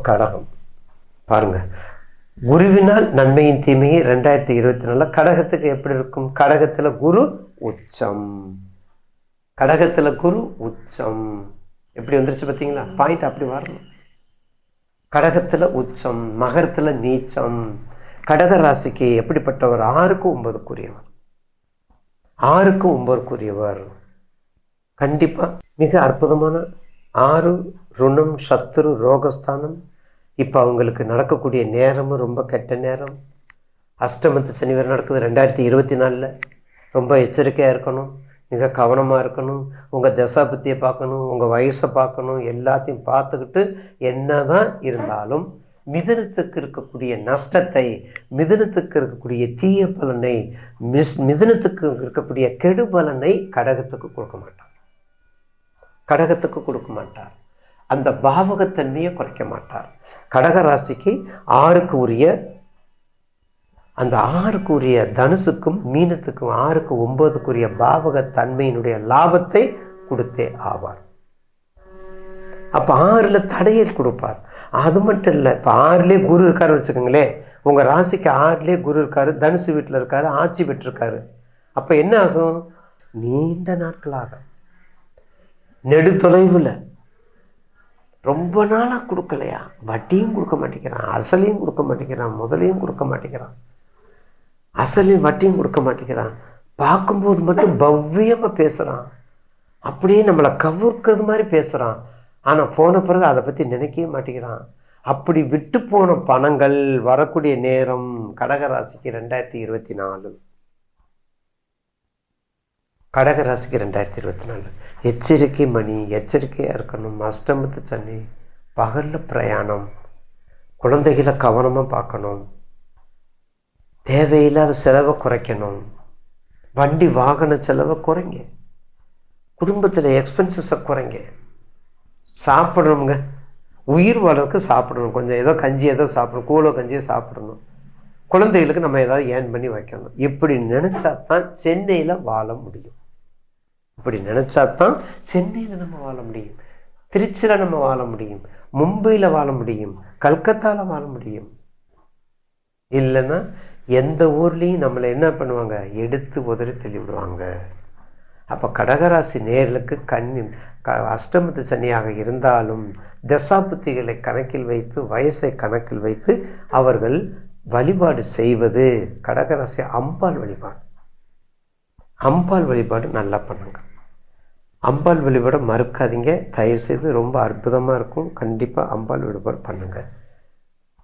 கடகம். பாருங்க. குருவினால் நன்மையின் தீமையை ரெண்டாயிரத்தி இருபத்தி நாலில் கடகத்துக்கு எப்படி இருக்கும்? கடகத்தில் குரு உச்சம். கடகத்தில் குரு உச்சம். எப்படி வந்துருச்சு பார்த்தீங்களா? பாயிண்ட் அப்படி வரணும். கடகத்தில் உச்சம் மகரத்தில் நீச்சம். கடக ராசிக்கு எப்படிப்பட்டவர்? ஆறுக்கு ஒன்பதுக்குரியவர். ஆறுக்கு ஒன்பதுக்குரியவர். கண்டிப்பாக மிக அற்புதமான ஆறு ருணம் சத்துரு ரோகஸ்தானம். இப்போ அவங்களுக்கு நடக்கக்கூடிய நேரமும் ரொம்ப கெட்ட நேரம். அஷ்டமத்து சனிவர் நடக்குது ரெண்டாயிரத்தி இருபத்தி நாலில். ரொம்ப எச்சரிக்கையாக இருக்கணும். மிக கவனமாக இருக்கணும். உங்கள் தசாபத்தியை பார்க்கணும். உங்கள் வயசை பார்க்கணும். எல்லாத்தையும் பார்த்துக்கிட்டு என்ன தான் இருந்தாலும் மிதனத்துக்கு இருக்கக்கூடிய நஷ்டத்தை மிதனத்துக்கு இருக்கக்கூடிய தீய பலனை மிஸ் மிதனத்துக்கு இருக்கக்கூடிய கெடு பலனை கடகத்துக்கு கொடுக்க மாட்டான். கடகத்துக்கு கொடுக்க மாட்டார். அந்த பாவகத்தன்மையை குறைக்க மாட்டார். கடக ராசிக்கு ஆறுக்கு உரிய அந்த ஆறுக்கு உரிய தனுசுக்கும் மீனத்துக்கும் ஆறுக்கு ஒன்பதுக்குரிய பாவகத்தன்மையினுடைய லாபத்தை கொடுத்தே ஆவார். அப்போ ஆறில் தடையல் கொடுப்பார். அது மட்டும் இல்லை இப்போ ஆறுலேயே குரு இருக்காரு வச்சுக்கோங்களேன் உங்கள் ராசிக்கு ஆறுலேயே குரு இருக்காரு தனுசு வீட்டில் இருக்காரு ஆட்சி பெற்றிருக்காரு. அப்போ என்ன ஆகும்? நீண்ட நாட்களாக நெடு தொலைவில் ரொம்ப நாளாக கொடுக்கலையா? வட்டியும் கொடுக்க மாட்டேங்கிறான் அசலையும் கொடுக்க மாட்டேங்கிறான் முதலையும் கொடுக்க மாட்டேங்கிறான். அசலையும் வட்டியும் கொடுக்க மாட்டேங்கிறான். பார்க்கும்போது மட்டும் பவ்யமாக பேசுகிறான் அப்படியே நம்மளை கவுர்க்கிறது மாதிரி பேசுகிறான் ஆனால் போன பிறகு அதை பற்றி நினைக்கவே மாட்டேங்கிறான். அப்படி விட்டு போன பணங்கள் வரக்கூடிய நேரம் கடகராசிக்கு ரெண்டாயிரத்தி இருபத்தி நாலு. கடகராசிக்கு ரெண்டாயிரத்தி இருபத்தி நாலு. எச்சரிக்கை மணி எச்சரிக்கையாக இருக்கணும். அஷ்டமத்து சனி பகலில் பிரயாணம். குழந்தைகளை கவனமாக பார்க்கணும். தேவையில்லாத செலவை குறைக்கணும். வண்டி வாகன செலவை குறைங்க. குடும்பத்தில் எக்ஸ்பென்சஸை குறைங்க. சாப்பிடணுங்க. உயிர் வளர்க்கு சாப்பிடணும். கொஞ்சம் ஏதோ கஞ்சி ஏதோ சாப்பிடணும். கூலோ கஞ்சியோ சாப்பிடணும். குழந்தைகளுக்கு நம்ம ஏதாவது ஏர்ன் பண்ணி வைக்கணும். இப்படி நினச்சா தான் சென்னையில் வாழ முடியும். இப்படி நினச்சா தான் சென்னையில் நம்ம வாழ முடியும். திருச்சியில் நம்ம வாழ முடியும். மும்பையில் வாழ முடியும். கல்கத்தாவில் வாழ முடியும். இல்லைன்னா எந்த ஊர்லேயும் நம்மளை என்ன பண்ணுவாங்க? எடுத்து உதறி தள்ளி விடுவாங்க அப்போ கடகராசி நேர்களுக்கு கண்ணின் க அஷ்டமத்து சனியாக இருந்தாலும் தசாபுத்திகளை கணக்கில் வைத்து வயசை கணக்கில் வைத்து அவர்கள் வழிபாடு செய்வது கடகராசி அம்பாள் வழிபாடு. அம்பாள் வழிபாடு நல்லா பண்ணுங்க. அம்பாள் வழிபாடு மறுக்காதீங்க. தயவு செய்து ரொம்ப அற்புதமாக இருக்கும். கண்டிப்பாக அம்பாள் வழிபாடு பண்ணுங்கள்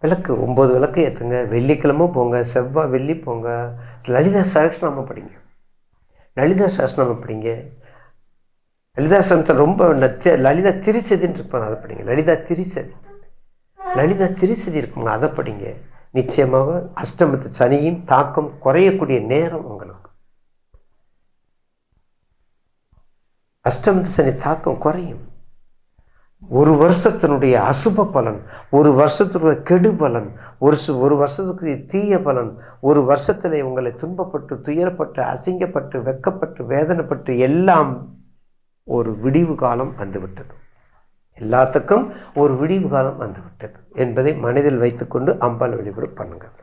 விளக்கு ஒம்பது விளக்கு ஏற்றுங்க வெள்ளிக்கிழமை போங்க. செவ்வாய் வெள்ளி போங்க. லலிதா சகஸ்நாமம் படிங்க. லலிதா சகஸ்நாமம் படிங்க. லலிதா சகஸ்திரத்தை ரொம்ப லலிதா திரிசதின்னு இருப்பாங்க அதை படிங்க. லலிதா திரிசதி. லலிதா திரிசதி இருக்குங்க அதை படிங்க. நிச்சயமாக அஷ்டமத்து சனியும் தாக்கம் குறையக்கூடிய நேரம் அஷ்டமத்து சனி தாக்கம் குறையும். ஒரு வருஷத்தினுடைய அசுப பலன் ஒரு வருஷத்தினுடைய கெடு பலன் ஒரு ஒரு வருஷத்துக்கு தீய பலன் ஒரு வருஷத்தில் உங்களை துன்பப்பட்டு துயரப்பட்டு அசிங்கப்பட்டு வெக்கப்பட்டு வேதனைப்பட்டு எல்லாம் ஒரு விடிவு காலம் வந்துவிட்டது. எல்லாத்துக்கும் ஒரு விடிவு காலம் வந்துவிட்டது என்பதை மனதில் வைத்துக்கொண்டு அம்பாள் வழிபாடு பண்ணுங்கள்.